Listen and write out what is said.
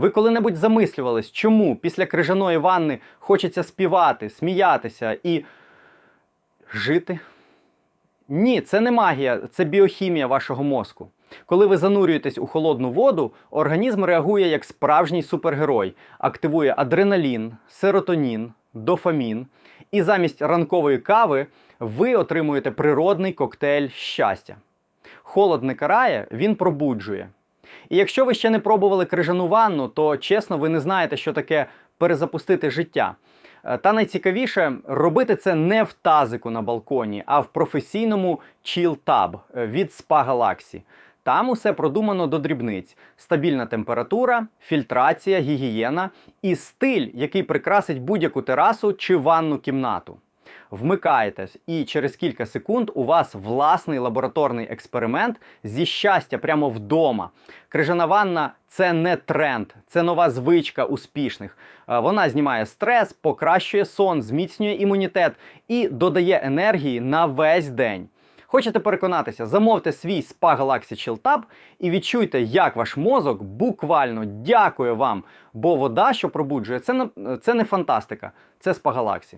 Ви коли-небудь замислювались, чому після крижаної ванни хочеться співати, сміятися і жити? Ні, це не магія, це біохімія вашого мозку. Коли ви занурюєтесь у холодну воду, організм реагує як справжній супергерой, активує адреналін, серотонін, дофамін, і замість ранкової кави ви отримуєте природний коктейль щастя. Холод не карає, він пробуджує. І якщо ви ще не пробували крижану ванну, то чесно, ви не знаєте, що таке перезапустити життя. Е, Та найцікавіше робити це не в тазику на балконі, а в професійному Tub е, від Spa Galaxy. Там усе продумано до дрібниць: стабільна температура, фільтрація, гігієна і стиль, який прикрасить будь-яку терасу чи ванну кімнату. Вмикаєтесь, і через кілька секунд у вас власний лабораторний експеримент зі щастя прямо вдома. Крижана ванна це не тренд, це нова звичка успішних. Е, Вона знімає стрес, покращує сон, зміцнює імунітет і додає енергії на весь день. Хочете переконатися, замовте свій Spa Galaxy Chill Tab і відчуйте, як ваш мозок буквально дякує вам, бо вода, що пробуджує, це не, це не фантастика, це Spa Galaxy.